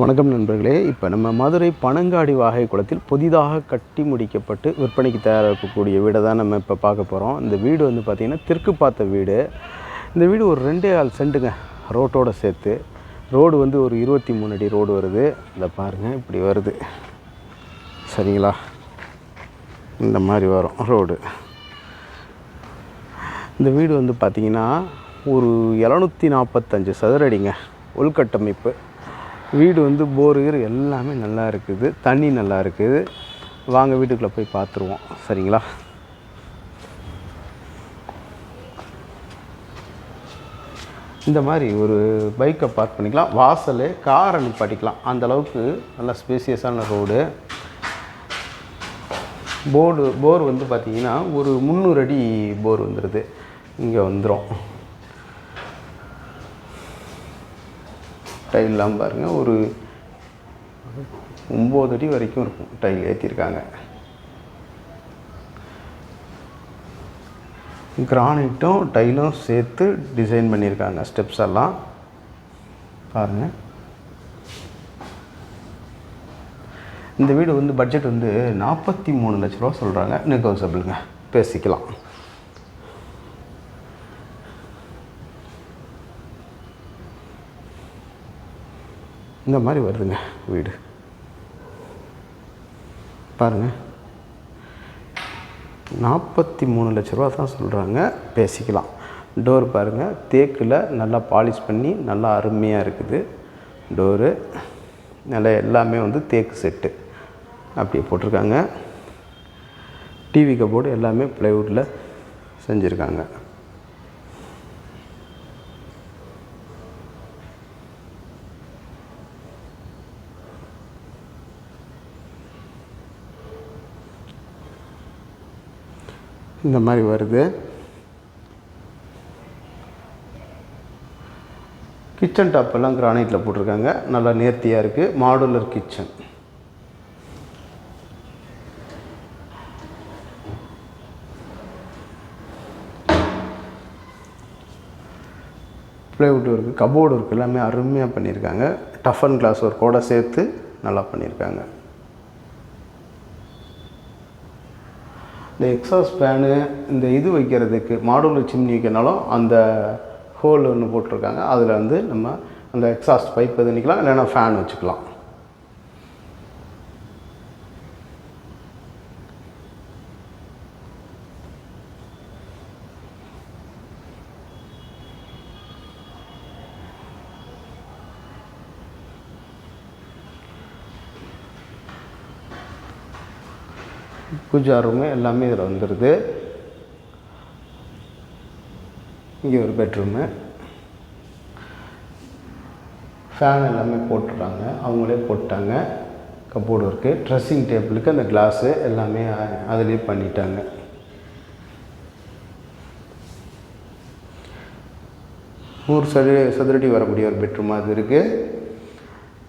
வணக்கம் நண்பர்களே. இப்போ நம்ம மதுரை பனங்காடி வாகை குளத்தில் புதிதாக கட்டி முடிக்கப்பட்டு விற்பனைக்கு தயாராகக்கூடிய வீடை தான் நம்ம இப்போ பார்க்க போகிறோம் இந்த வீடு வந்து பார்த்திங்கன்னா தெற்கு பார்த்த வீடு. இந்த வீடு ஒரு ரெண்டே ஆள் சென்ட்டுங்க ரோட்டோட சேர்த்து. ரோடு வந்து ஒரு இருபத்தி மூணு அடி ரோடு வருது. இதை பாருங்கள் இப்படி வருது. சரிங்களா? இந்த மாதிரி வரும் ரோடு. இந்த வீடு வந்து பார்த்திங்கன்னா ஒரு எழுநூற்றி நாற்பத்தஞ்சு சதுரடிங்க உள்கட்டமைப்பு. வீடு வந்து போர் கீர் எல்லாமே நல்லா இருக்குது. தண்ணி நல்லா இருக்குது. வாங்க வீட்டுக்குள்ளே போய் பார்த்துருவோம் சரிங்களா? இந்த மாதிரி ஒரு பைக்கை பார்க் பண்ணிக்கலாம். வாசல் காரை நிப்பாட்டிக்கலாம். அந்தளவுக்கு நல்லா நல்ல ஸ்பேசியஸான ரோடு போர்டு போர் வந்து பார்த்திங்கன்னா ஒரு முந்நூறு அடி போர் வந்துடுது இங்கே வந்துடும் டைல் இல்லாமல் பாருங்கள் ஒரு ஒம்பது அடி வரைக்கும் இருக்கும் டைல் ஏற்றிருக்காங்க கிரானைட்டும் டைலும் சேர்த்து டிசைன் பண்ணியிருக்காங்க ஸ்டெப்ஸ் எல்லாம். பாருங்கள் இந்த வீடு வந்து பட்ஜெட் வந்து நாற்பத்தி மூணு லட்ச ரூபா சொல்கிறாங்க நெகோசபிளுங்க பேசிக்கலாம். இந்த மாதிரி வருதுங்க வீடு. பாருங்கள் நாற்பத்தி மூணு லட்ச ரூபா தான் சொல்கிறாங்க பேசிக்கலாம். டோர் பாருங்கள் தேக்கில் நல்லா பாலிஷ் பண்ணி நல்லா அருமையாக இருக்குது. டோரு நல்லா எல்லாமே வந்து தேக்கு செட்டு. அப்படியே போட்டிருக்காங்க. டிவி கபோர்டு எல்லாமே ப்ளைவுட்டில் செஞ்சுருக்காங்க. இந்த மாதிரி வருது. கிச்சன் டாப் எல்லாம் கிரானைட்டில் போட்டிருக்காங்க. நல்லா நேர்த்தியாக இருக்குது modular kitchen plywood work cupboard work எல்லாமே அருமையாக பண்ணியிருக்காங்க. டஃப் அண்ட் கிளாஸ் ஒர்க்கோடு சேர்த்து நல்லா பண்ணியிருக்காங்க. இந்த எக்ஸாஸ்ட் ஃபேனு இந்த இது வைக்கிறதுக்கு மாடுலர் சிம்னி வைக்கிறனாலும் அந்த ஹோல் ஒன்று போட்டிருக்காங்க. அதில் வந்து நம்ம அந்த எக்ஸாஸ்ட் பைப் எது நிற்கலாம் இல்லைன்னா ஃபேன் வச்சுக்கலாம். பூஜா ரூமு எல்லாமே இதில் வந்துடுது இங்கே ஒரு பெட்ரூமு ஃபேன் எல்லாமே போட்டுறாங்க. அவங்களே போட்டாங்க. கப்போர்டு ஒர்க்கு ட்ரெஸ்ஸிங் டேபிளுக்கு அந்த கிளாஸு எல்லாமே அதிலே பண்ணிட்டாங்க. நூறு சதுர சதுரடி வரக்கூடிய ஒரு பெட்ரூம் அது இருக்குது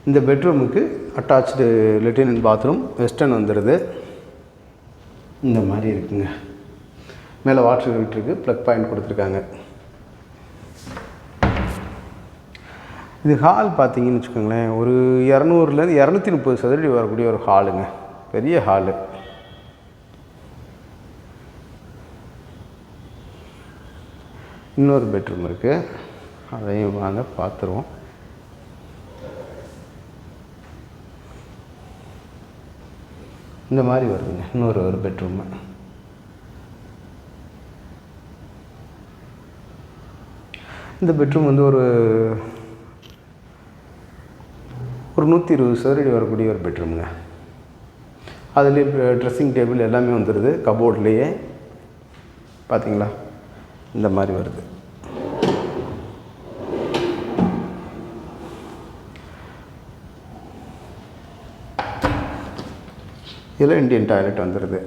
இந்த பெட்ரூமுக்கு அட்டாச்சு லெட்டின் பாத்ரூம் வெஸ்டர்ன் வந்துடுது இந்த மாதிரி இருக்குங்க. மேலே வாட்டர் விட்டுருக்கு ப்ளக் பாயிண்ட் கொடுத்துருக்காங்க. இது ஹால் பார்த்தீங்கன்னு வச்சுக்கோங்களேன் ஒரு இரநூறுலேருந்து இரநூத்தி முப்பது சதுரடி வரக்கூடிய ஒரு ஹாலுங்க பெரிய ஹாலு இன்னொரு பெட்ரூம் இருக்குது அதையும் வாங்க பார்த்துருவோம் இந்த மாதிரி வருதுங்க. இன்னொரு ஒரு பெட்ரூமு இந்த பெட்ரூம் வந்து ஒரு ஒரு நூற்றி இருபது சதுரடி வரக்கூடிய ஒரு பெட்ரூமுங்க அதுலேயே ட்ரெஸ்ஸிங் டேபிள் எல்லாமே வந்துடுது கபோர்ட்லேயே பார்த்தீங்களா இந்த மாதிரி வருது. இதில் இந்தியன் டாய்லெட் வந்துடுது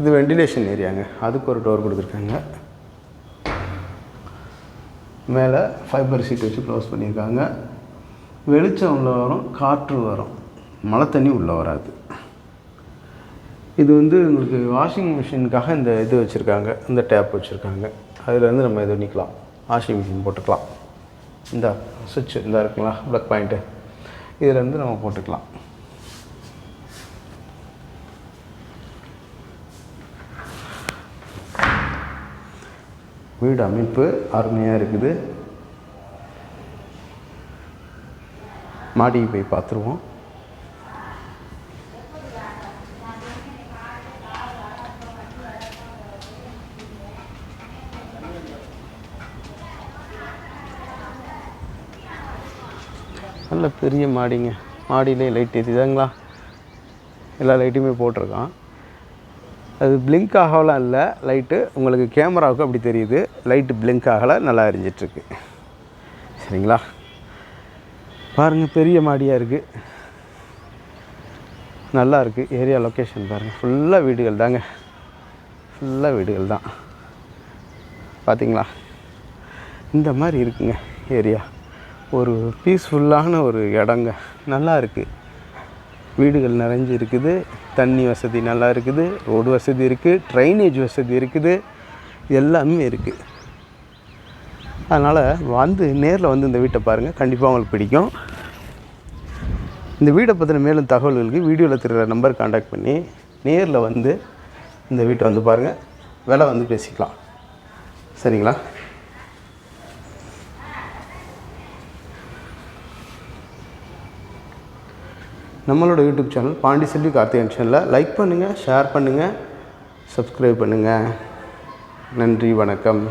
இது வெண்டிலேஷன் ஏரியாங்க அதுக்கு ஒரு டோர் கொடுத்துருக்காங்க. மேலே ஃபைபர் சீட் வச்சு க்ளோஸ் பண்ணியிருக்காங்க. வெளிச்சம் உள்ளே வரும் காற்று வரும். மழை தண்ணி உள்ளே வராது. இது வந்து உங்களுக்கு வாஷிங் மிஷினுக்காக இந்த இது வச்சுருக்காங்க. இந்த டேப் வச்சுருக்காங்க. அதுலேருந்து நம்ம இது பண்ணிக்கலாம் வாஷிங் மிஷின் போட்டுக்கலாம். இந்த சுவிட்ச் இந்த இருக்குங்களா ப்ளக் பாயிண்ட்டு இதுலேருந்து நம்ம போட்டுக்கலாம். வீடு அமைப்பு அருமையாக இருக்குது. மாடிக்கு போய் பார்த்துருவோம். நல்ல பெரிய மாடிங்க. மாடியிலே லைட் எரியுதாங்களா எல்லா லைட்டுமே போட்டிருக்கான். அது பிளிங்க் ஆகலாம் இல்லை. லைட்டு உங்களுக்கு கேமராவுக்கு அப்படி தெரியுது. லைட்டு பிளிங்க் ஆகலை நல்லா எரிஞ்சிட்ருக்கு. சரிங்களா? பாருங்கள் பெரிய மாடியாக இருக்குது நல்லா இருக்குது ஏரியா லொக்கேஷன் பாருங்கள் ஃபுல்லாக வீடுகள் தாங்க. ஃபுல்லாக வீடுகள் தான். பார்த்தீங்களா இந்த மாதிரி இருக்குங்க ஏரியா ஒரு பீஸ்ஃபுல்லான ஒரு இடங்க. நல்லா இருக்குது வீடுகள் நிறைஞ்சு இருக்குது. தண்ணி வசதி நல்லா இருக்குது. ரோடு வசதி இருக்குது ட்ரைனேஜ் வசதி இருக்குது. எல்லாமே இருக்குது அதனால் வந்து நேரில் வந்து இந்த வீட்டை பாருங்கள் கண்டிப்பாக உங்களுக்கு பிடிக்கும். இந்த வீடை பற்றின மேலும் தகவல்களுக்கு வீடியோவில் தெரிகிற நம்பர் காண்டாக்ட் பண்ணி நேரில் வந்து இந்த வீட்டை வந்து பாருங்கள் விலை வந்து பேசிக்கலாம். சரிங்களா? நம்மளோட யூடியூப் சேனல் பாண்டிசெல்வி கார்த்திகன் சேனலில் லைக் பண்ணுங்கள் ஷேர் பண்ணுங்கள் சப்ஸ்கிரைப் பண்ணுங்கள் நன்றி வணக்கம்.